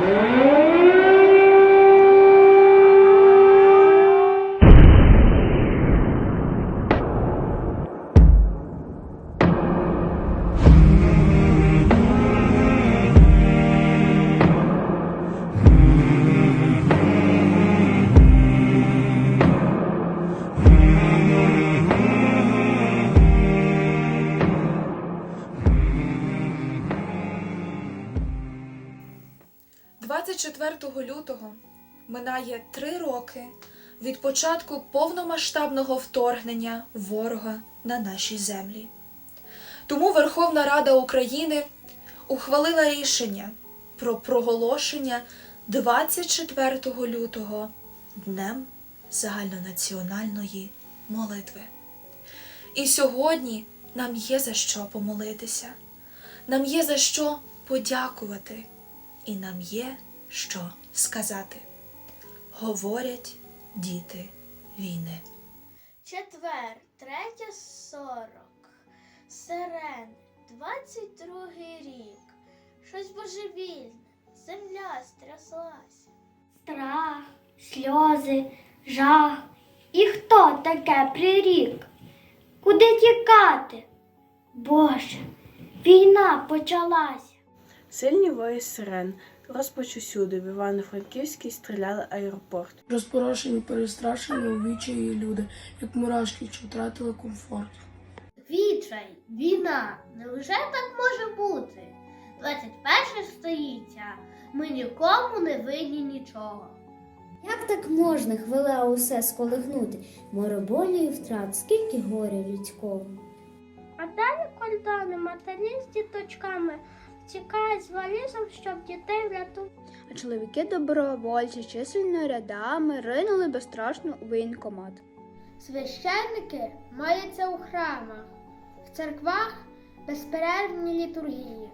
Yeah. – 24 лютого минає три роки від початку повномасштабного вторгнення ворога на наші землі. Тому Верховна Рада України ухвалила рішення про проголошення 24 лютого Днем загальнонаціональної молитви. І сьогодні нам є за що помолитися, нам є за що подякувати, і нам є що сказати. Говорять діти війни. Четвер, третя сорок. Сирен, 22 рік. Щось божевільне, земля стряслась. Страх, сльози, жах. І хто таке прирік? Куди тікати? Боже, війна почалася. Сильні вої сирен, розпач усюди, в Івано-Франківській стріляли аеропорт. Розпорошені, перестрашені у люди, як мурашки, що втратили комфорт. Відчай, війна. Невже так може бути? 21 століття. Ми нікому не винні нічого. Як так можна хвилео усе сколихнути? Море болі і втрат, скільки горя людського. А далі кордони матері з діточками втікають з валізом, щоб дітей врятувати. А чоловіки добровольці чисельними рядами ринули безстрашно у воєнкомат. Священники моляться у храмах, в церквах безперервні літургії.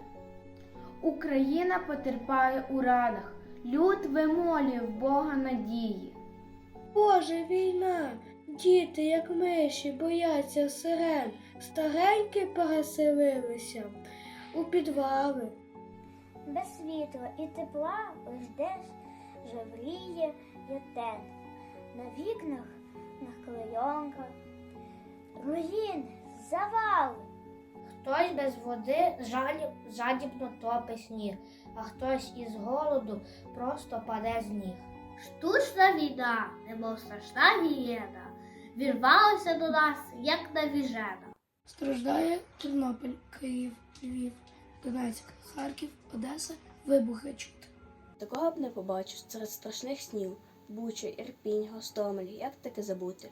Україна потерпає у ранах, люд вимолює в Бога надії. Боже, війна, діти, як миші, бояться сирен, старенькі переселилися у підвали. Без світла і тепла лиш десь жевріє єтен. На вікнах наклейонка, руїни, завали. Хтось без води жаліб, жадібно топить сніг, а хтось із голоду просто паде з ніг. Штучна війна, немов страшна гієна, вірвалася до нас, як навіжена. Страждає Тернопіль, Київ, Львів, Донецьк, Харків, Одеса, вибухи чути. Такого б не побачив серед страшних снів. Буча, Ірпінь, Гостомель, як таке забути?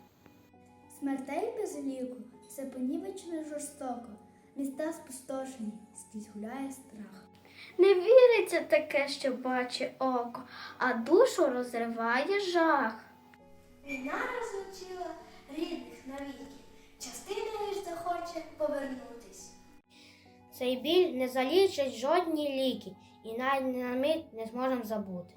Смертей без ліку, це понівечено жорстоко. Міста спустошені, скрізь гуляє страх. Не віриться таке, що бачить око, а душу розриває жах. Війна розлучила рідних навіки, частина лиш захоче повернутись. Цей біль не залічать жодні ліки, і навіть на мить не зможемо забути.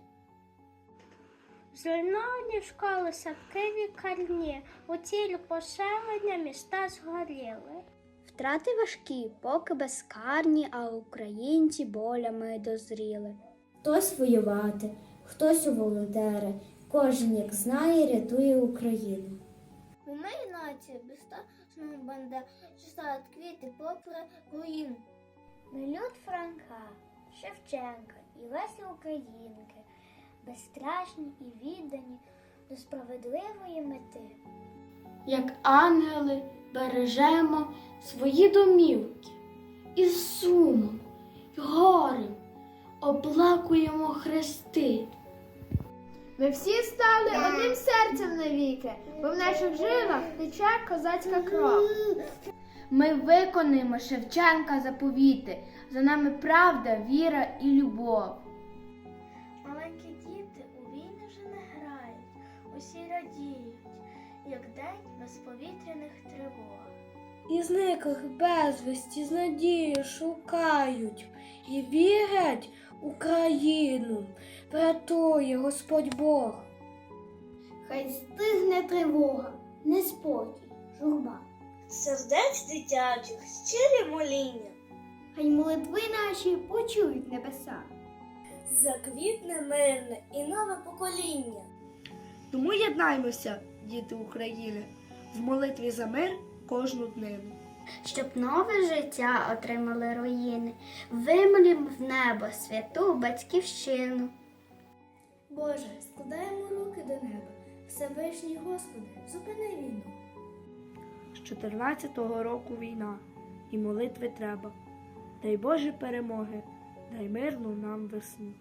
Зруйновані школи, садки лікарні, у цілі поселення міста згоріли. Втрати важкі, поки безкарні, а українці болями дозріли. Хтось воювати, хтось у волонтери. Кожен, як знає, рятує Україну. У моїй нації безстасного банда, ставить квіти попри руїн. Ми Франка, Шевченка і Лесі Українки, безстрашні і віддані до справедливої мети. Як ангели бережемо свої домівки і сумом, і горем оплакуємо хрести. Ми всі стали одним серцем навіки, бо в наших жилах тече козацька кров. Ми виконуємо Шевченка заповіти. За нами правда, віра і любов. Маленькі діти у війни вже не грають, усі радіють, як день без повітряних тривог. І зниклих безвісті з надією шукають і вірять Україну, врятує Господь Бог. Хай стигне тривога, неспокій, журба. Сердець дитячих, щирі моління. Хай молитви наші почують небеса. заквітне мирне і нове покоління. Тому єднаймося, діти України, в молитві за мир кожну днину. Щоб нове життя отримали руїни, вимолім в небо святу батьківщину. Боже, складаємо руки до неба. Всевишній Господи, зупини війну. З 14-го року війна, і молитви треба. Дай Боже перемоги, дай мирну нам весну.